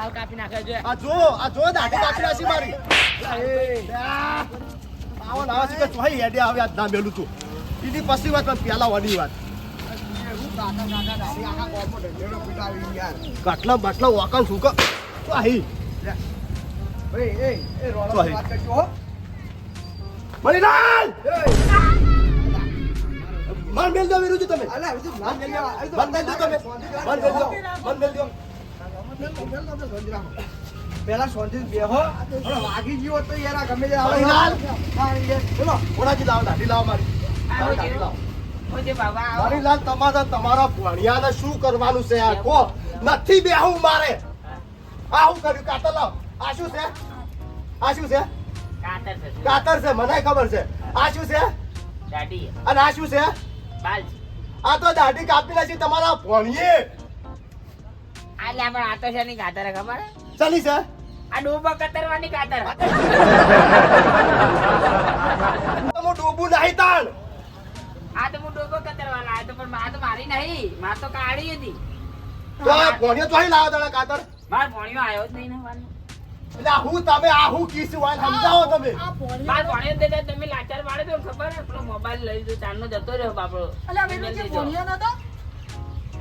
બાલ કાપી નાખે છે. આ જો આ જો દાઢી કાપી નાખી મારી. આવો ના આવો છે કે ચોહી હેડે આવે આ ના મેલું તું એની પછી વાત પણ પેલા વાની વાત. કટલા બટલા વાકણ શું કે ચોહી. મણીલાલ મન મેલ દો વિરુજી તમે. મન મેલ દો તમે. મન મેલ દો મન મેલ દો. પેલા સોંધી બેહો. વાગી ગયો તો યાર ગમે તે આવે. બોલો. ઓનાજી લાવો દાઢી લાવો મારી. દાઢી લાવો. મણીલાલ તમારા તમારા ભણિયાને શું કરવાનું છે આ? કો નથી બેહું મારે. આ હું કર્યું? કાતર લાવ. આ શું છે? આ શું છે? કાતર છે મને ખબર છે. આ શું છે? દાઢી. અને આ શું છે? બાલ. આ તો દાઢી કાપી નાખી તમારા ભણીએ આ આપણે આતો આ તો છે ની કાતર ખબર ચાલી સર આ ડોબા કતરવાની કાતર તમે ડોબુ નહીં તાણ. આ તો હું ડોબો કતરવાના આ તો પણ મા તો મારી નહીં. મા તો કાળી હતી. તો આ ભણ્યો તો અહીં લાવો તારા કાતર માર ભણ્યો આવ્યો જ નહીં ને વાનો. એટલે હું તમે આ હું કીશું હોય સમજાવો તમે. માર ભણ્યો જ તમે લાચાર પાડે તો ખબર? મોબાઈલ લઈ લીધો ચારનો જતો રહ્યો બાપડો.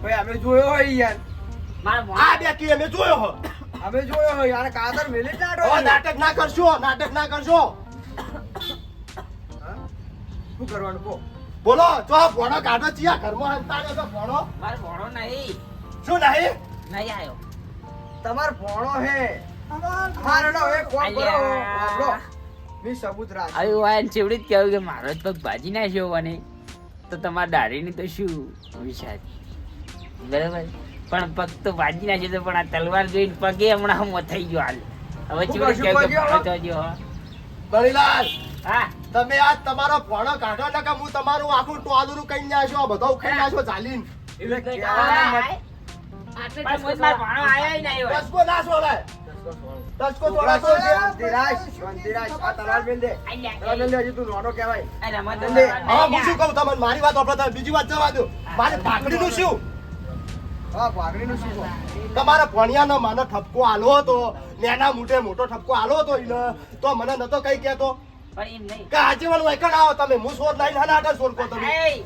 ભાઈ અમે જોયો હોય યાર. આ ભણ્યો બે અમે જોયો હો. અમે જોયો હોય યાર કાદર મેલી નાડો નાટક ના કરશો નાટક ના કરશો. શું કરવાનું કો બોલો તો આ ભણો કાઢો ચિયા ઘરમાં હંતાડ્યો તો ભોણો. મારે ભોણો નહીં. શું નહીં? નહીં આવ્યો તમાર ભોણો હે. મારો નો એક કરો. અલ્યા. મી સબૂત રાખ આવ્યું આ ચેવડી જ કહેવું કે મારો જ પગ ભાજી નાખ્યો અને તો તમારા દાઢીની તો શું વિચાર? બરાબર? પણ પગ તો ભાજી નાખ્યો તો પણ આ તલવાર જોઈને પગે હમણાં હમ થઈ ગયો હાલ. હવે શું ચેવડી. બળીલાલ હા. તમે આ તમારો ભણો કાઢો ને કે હું તમારું આખું ટોલું કઈ નાશો બધો ખાઈ નાશો ચાલીન આ. આ બીજી વાત જવા દો. મારી ભાખડી નું શું? તમારા ભણિયાનો મને ઠપકો આલો હતો નેના મોટે મોટો ઠપકો આલો હતો ઈને તો મને નતો કઈ કેતો પણ એમ નહીં. કે આજીવન વૈકણ આવો તમે હું સોર લઈને ના આટે સોર કો તમે. એય,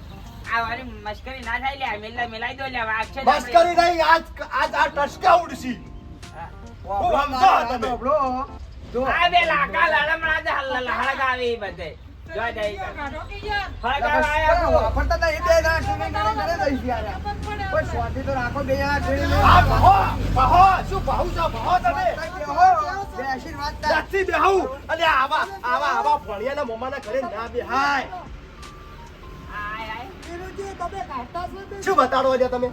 મશ્કરી ના થાય લે મેલાઈ દો લે મસ્કરી નહીં આજ આજ આ ટસકા ઉડશી. જો. આ બે લાકા લડમણા જ હળગાવે બધે. જો. જઈ ફળગાવા આયા. વાપરતા હતા એ બે ના ટીવી કરે ઘરે જઈ ગયા. હતા. કોઈ તો રાખો બે જણા ટીવી આ જોડે. ભહો ભહો શું ભહુ છો ભહો તમે બેહો, બેસીને વાત કર. નથી બેહું અને આવા આવા આવા ભણિયાના મોમાના ઘરે ના બેહાય આય, આય. શું બતાડો છે તમે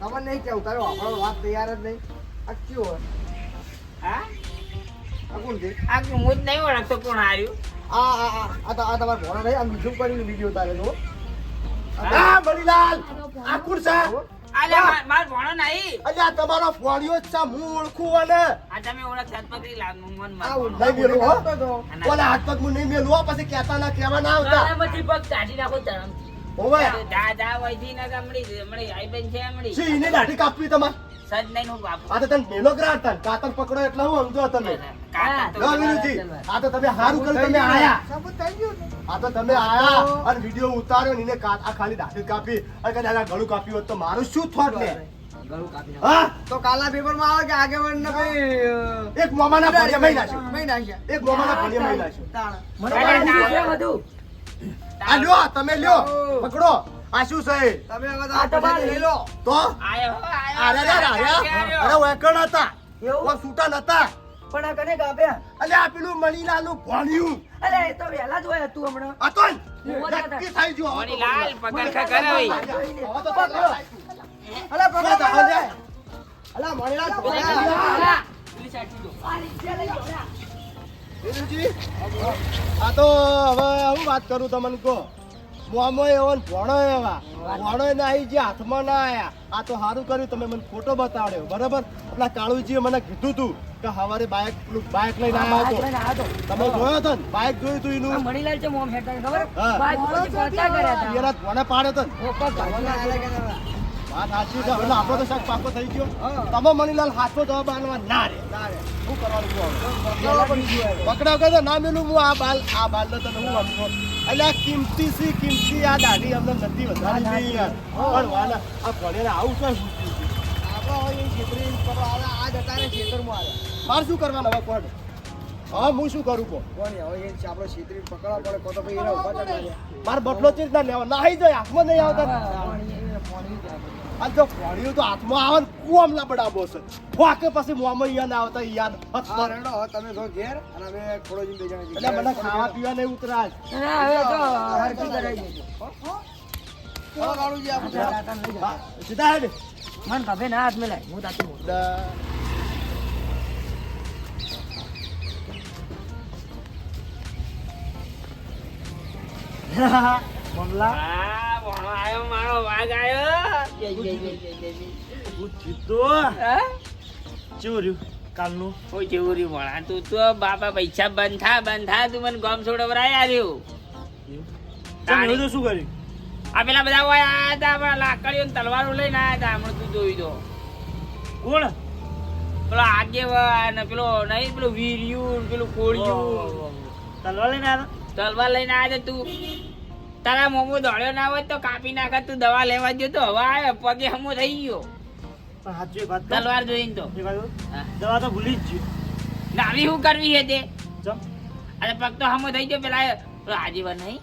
તમને નહીં કેવું તારે વાપરવાનો વાત તૈયાર જ નહીં આ કયું હોય? હા? આ કોણ છે? આ હું જ નહીં ઓળખતો કોણ હાર્યું. આ આ આ આ તો- તમારા ભોળા નહીં આ બીજું કરીને વીડિયો તારે જો આ મણીલાલ આ કોણ છે? આ માર- ભણો નહીં. અલ્યા તમારો ફોડિયો જ છે હું ઓળખું અને આ તમે ઓળખ જ પકડી લા મન આ માર નહીં મેલું, હો. ઓલા હાથ પગ હું નહીં મેલું હો, પછી કહેતા ના કહેવા ના આવતા. હોવે. જા, જા, વયથી ને ગમડી, આઈ બેન છે એમડી શું એને દાઢી કાપવી તમારે? સજ નહીં હું બાપુ. આ તો તમે મેલો કરા હતા કાતર પકડો એટલે હું સમજો તમે? લો વિરુજી આ તો તમે સારું કર્યું તમે આયા. સબૂત થઈ ગયું આ તો તમે આયા અને વીડિયો ઉતાર્યો ને એને આ ખાલી દાઢી કાપી. અને કદાચ આ ગળું કાપ્યું હોત તો મારું શું થોટ ને? હા? તો કાલના પેપરમાં આવે કે આગેવાન ને ભાઈ એક મોમાના ભણિયા મહી નાખ્યો મહી નાખ્યા. એક મોમાના ભણિયા મહી નાખ્યો તાણ. અરે, આ લ્યો તમે લ્યો. પકડો. આ શું છે તમે હવે તો આ લઈ લો તો આયો, આયો. અરે અરે અરે અરે વેકણ હતા એવું? ઓ નતા પણ આ કને કાપ્યા અલે આ પેલું મણીલાલનું ભણ્યું અલે એ તો વહેલા જ હોય હતું હમણાં હતો ને? હું હતા. નક્કી થઈ ગયું હવે મણીલાલ, પકડ ખા કરાવી. હવે તો પકડો. અલા પકડો, પકડો, પકડો. હવે. અલા મણીલાલ પેલા પકડ્યા. પેલી સાઈડથી આ રિક્ષા લઈ જાઓ. આ તો હવે હું વાત કરું તમને કહો મોમો એવો ને ભણો એવા. ભણો ના આવી જે હાથમાં ના આયા. આ તો સારું કર્યું તમે મને ફોટો બતાડ્યો. બરાબર? પેલા કાળુજીએ મને કીધું તું કે સવારે બાઇક બાઇક લઈને આવ્યો બાઈક હતો તમે જોયો હતો ને? બાઇક જોયું તું એનું? મણીલાલ છે મોમ હેઠળ ખબર? હા. બાઈક પછી પહોંચા કર્યા હતા. એના ભણે પાડ્યો હતો ને. ઓપા ભગવાનના ભાગવાના હાલે કે ના? વાત સાચી છે. હવે આપણો તો શાક પાકો થઈ ગયો. તમે મનીલાલ હાથો જવાબ આનવા ના રે. ના રે. શું કરવાનું. પકડાવ કે ના મેલું. હું આ બાલ આ બાલ તો તને હું સમજો એટલે કિંમતી સી કિંમતી આ દાઢી અમને નથી વધારી યાર. પણ વાલા આ ભણેલા આવું આવે. મારે શું કરવાનું હવે કોણ? હા હું શું કરું કો. મારે બદલો ચીજ ના લેવા. નાહી જાય હાથમાં નહીં આવતા. આ જો ભણ્યું તો હાથમાં આવે ને કોમ ના પડાવો છે વાકે પછી મોમાં યાદ ના આવતા યાદ હા, રેડો, તમે જો ઘેર અને અમે થોડો જીમ બે જણા એટલે મને ખાવા પીવા નહીં ઉતરાજ ના, હવે તો હરખી કરાઈ. હા, સીધા હેડ. મન ભાભે ના હાથ મેલાય હું તાતી બોલું. મમલા. આ ભણો આયો મારો વાઘ આયો. ચોર્યું કાલનું? હું જેવું રહ્યું? ભણા તું તો બાપા પૈસા બંધ થા બંધ થા તું મને ગોમ છોડવરાય આવ્યો. તાણી. તો શું કર્યું? આ પેલા બધા આયા હતા આપણા લાકડીઓ તલવારો લઈને આયા હતા હમણાં તું જોઈ દો. કોણ? પેલો આગેવાન પેલો નહીં પેલો વીર્યું પેલું કોળિયું તલવાર લઈને આવ્યા તલવાર લઈને આવ્યા તું. તારા મોમો દોડ્યો ના હોય તો કાપી નાખે તું દવા લેવા ગયો તો. હવે આવ્યો પગે હમો થઈ ગયો? તલવાર જોઈને તો. દવા તો ભૂલી જ ગયો. નાવી શું કરવી છે તે? અરે પગ તો હમો થઈ ગયો પેલા આજીવન નહીં.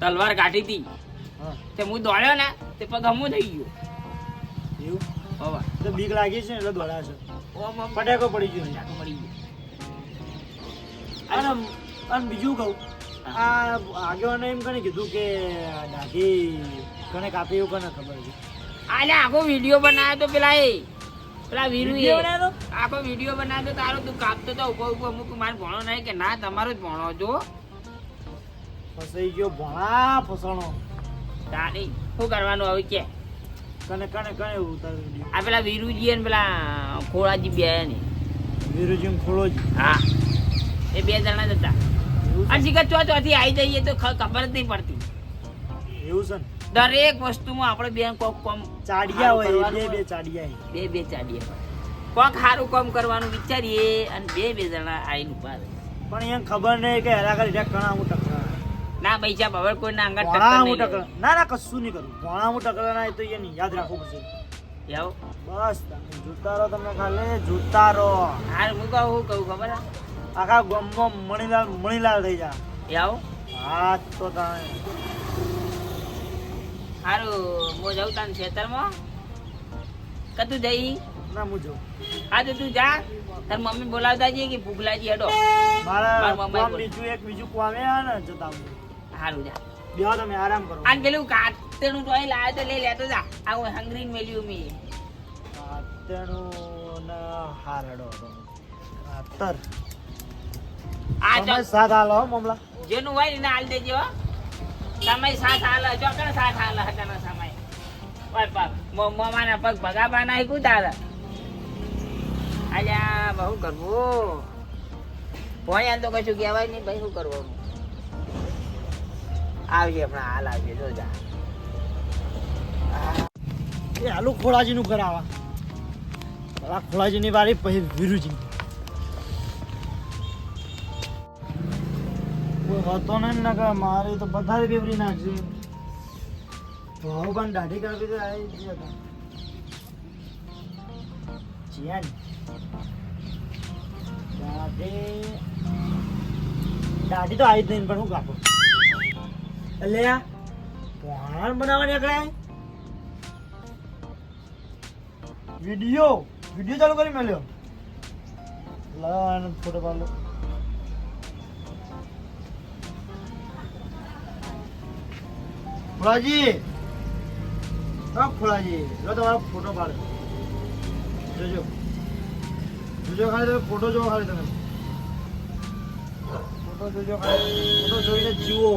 તલવાર કાઢી હતી. તે હું દોડ્યો ને તે પગ હમો થઈ ગયો. એવું? હવે. તો બીક લાગી છે ને એટલે દોડ્યા છે. ફટાકો પડી ગયો. પડી ગયો. અને બીજું કહું. આ આગેવાને એમ કને કીધું કે દાદી દાઢી કને કાપી એવું કને ખબર છે? આલે આખો વીડિયો બનાવ્યો તો પેલા એ. પેલા વીરુ એ. આખો વીડિયો બનાવ્યો તો તારો તું કાપતો તો ઊભો ઊભો અમુક માર ભણો નહીં કે ના તમારો જ ભણો જો. ફસાઈ ગયો ભણા ફસણો. તારી શું કરવાનું હવે કે? કને કને કને ઉતાર આ પેલા વીરુજી અને પેલા ખોળાજી બે ને. વીરુજી ખોળોજી હા. એ બે જણા જ હતા. અને શીખર ચો ચોથી આવી જઈએ તો ખબર જ નહીં પડતી. એવું છે દરેક વસ્તુમાં આપણે બે કોક કોમ ચાડિયા હોય બે બે ચાડિયા. બે બે ચાડિયા કોક સારું કામ કરવાનું વિચારીએ અને બે બે જણા આવીને ઊભા પણ એમ ખબર નહીં કે હેરા કરી કણા હું ટકરા ના પૈસા હવે કોઈના અંગત ટકરા હું ટકરા ના ના કશું નહીં કરું ઘણા હું ટકરા ના તો એ યાદ રાખવું પડશે. બસ તમે જોતા રહો તમે ખાલી જોતા રહો હાલ હું કહું હું કહું ખબર હે? આખા ગામમાં મણીલાલ મણીલાલ થઈ જા. એ આવો હા તો તમે હારું હું જાઉં તાન ખેતરમાં? કતું તું જઈ? ના હું જાઉં. હા તો તું જા. તાર મમ્મી બોલાવતા જઈએ કે ભૂખલાજી હડો મારા બોલ. બીજું એક બીજું કોમે આવે ને જતા સારું હારું જા. બેહો તમે આરામ કરો. આન પેલું કાતરનું તો અહીં લાવ્યો તો લઈ લેતો જા. આ હું હંગરીને મેલ્યું મી. કાતરનું ના હારડો. કાતર. આ તમે સાથ હાલો હો મમલા. જેનું હોય એને હાલ દેજો સમય સાથ હાલ ચોકણ સાથ હાલ હતાનો સમય. ઓય પગ. મો- પગ ભગાપા નાખી કુતાર અલ્યા બહુ કરવું? ભણ્યા તો કશું કહેવાય નહીં ભાઈ શું કરવાનું આવજે હમણાં હાલ આવજે જોજા એ હાલું ખોળાજીનું ઘર આવા. પેલા ખોળાજીની વાળી પછી વીરુજી હતો ને ને કે મારી તો બધા બેવરી નાખશે ભાવ પણ દાઢી કરવી તો આવી ગયા હતા દાઢી. દાઢી તો આવી જ નહીં, પણ હું કાપો? એટલે આ પોહાણ બનાવવા નીકળાય વીડિયો. વીડિયો ચાલુ કરી મેલ્યો. લાવ આનો ફોટો પાડો. ફોલાજી. હા, ફોલાજી. જો તમારો ફોટો પાડે. જોજો. જોજો ખાલી તમે ફોટો જોવો ખાલી તમે. ફોટો જોજો ખાલી. ફોટો જોઈને જીવો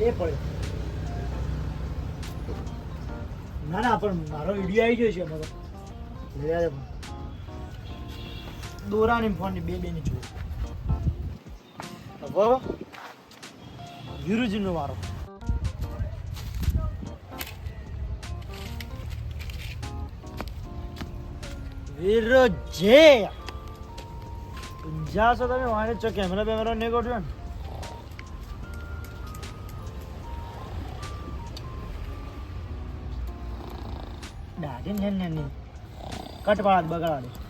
એ પડે. ના ના, પણ મારો વીડિયો આવી ગયો છે તો. લેવા પણ. દોરાની ફોનની બે બેની છું બરાબર 늘어지는 와로 늘어지 જ્યાં છો તમે વાંચે છો કેમેરા બેમેરા નહીં કરજો ને દાઢી ને કટવાળા બગાડવાની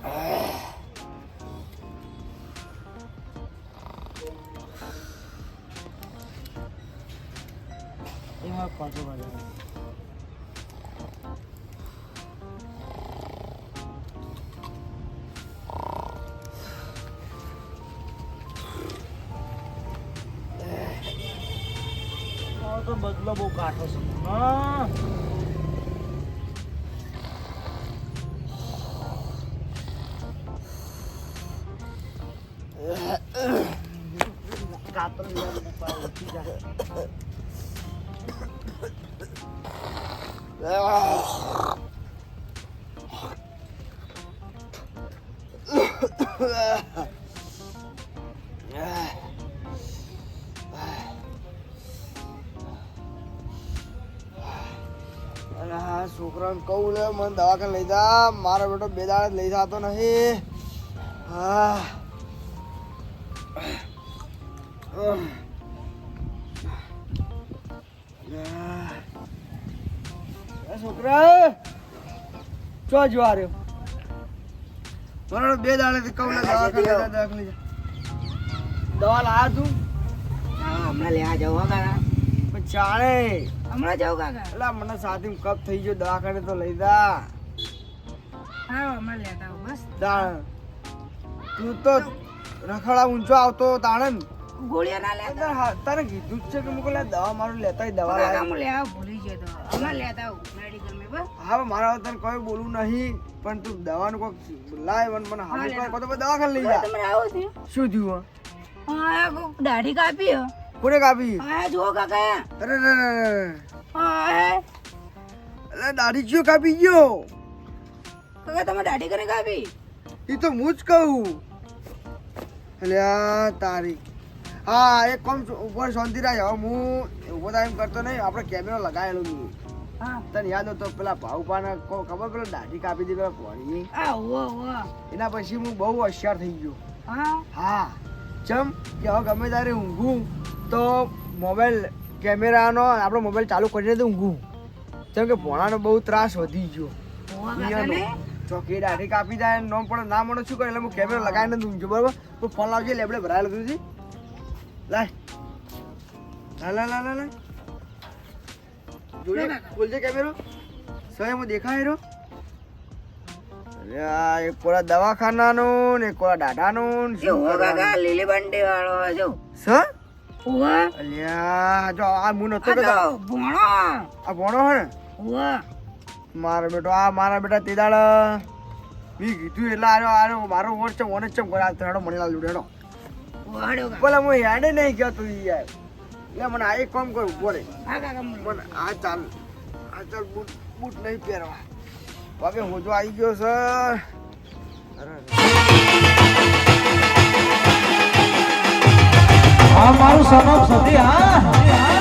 એમાં તો બદલો બહુ કાઠો છે. હા. અને હા, છોકરાને કહું લે, મને દવાખાને લઈ જા. મારો બેટો બે દાડે લઈ જતો નહીં હા. એ છોકરા, ચો જોવા રહ્યો મારો બે દાડે કહું ને દવાખાને જા દવા લાવ્યા તું? હા, હમણાં લેવા જાઉં કાકા. પણ ચાલે. હમણાં જાઉં કાકા? એટલે મને સાથે કપ થઈ ગયો દવાખાને તો લઈ જા. તું તો રખડા ઊંચો આવતો તાણે. ગોળીઓ ના લેતા. તારે કીધું જ છે કે મુકો દવા મારું લેતા દવા હું લેવા. ભૂલી ગયો તો. હમણાં લેતા મેડિકલ મે બસ. હા મારા વતન કોઈ બોલું નહીં પણ તું દવાનું કોક લાય વન મને હા, કોઈ તો દવાખાને લઈ જા. તમે આવો છો શું થયું હા આ દાઢી કાપી. કોને કાપી? હા જો કાકા. અરે રે. હા અરે દાઢી ચિયો કાપી ગયો? કાકા તમે દાઢી કરે કાપી? એ તો હું જ કહું. અલ્યા તારી હા એક કોમ ઉપર શાંતિ રાખ હવે હું ઊભો થાય એમ કરતો નહીં આપણે કેમેરો લગાવેલો છું. હા. તને યાદ હતો પેલા ભાઉપાને ખબર પેલો દાઢી કાપી હતી પેલા પોણી ઉવો એના પછી હું બહુ હોશિયાર થઈ ગયો. હા? હા. ચમ કે હવે ગમે ત્યારે ઊંઘું તો મોબાઈલ કેમેરાનો આપણો મોબાઈલ ચાલુ કરીને તો ઊંઘું. જેમ કે ભોણાનો બહુ ત્રાસ વધી ગયો. ચોકી દાઢી કાપી જાય નો પણ ના મળો શું કરે એટલે હું કેમેરો લગાવીને ઊંઘ્યો બરાબર? તું ફોન લાવજે લેબડે ભરાયેલું હતું લાય. લા લા લા લા લા જોડે ખોલજે કેમેરો. સહી હું દેખાય રહ્યો. અરે એક કોરા દવાખાનાનું ને કોરા દાઢાનું શું કાકા લીલી બંડી વાળો જો. સ? ઉવો અલ્યા જો આ હું નતો કહેતો ભોણો. આ ભણો હે ઉવા મારા બેટો આ મારા બેટા તે દાડ મી કીધું એટલે આરો આરો મારો ઓર છે ઓને ચમ કરે આ મણીલાલ મને વાડો હું યાડે નહીં ગયો તું યાર. લે મને આ એક કામ કરું ઊભો રે હા મને મને આ ચાલ આ ચાલ બૂટ બૂટ નહીં પહેરવા. હવે હોજો આવી ગયો સર. અરે આ મારું સનમ સુધી હા.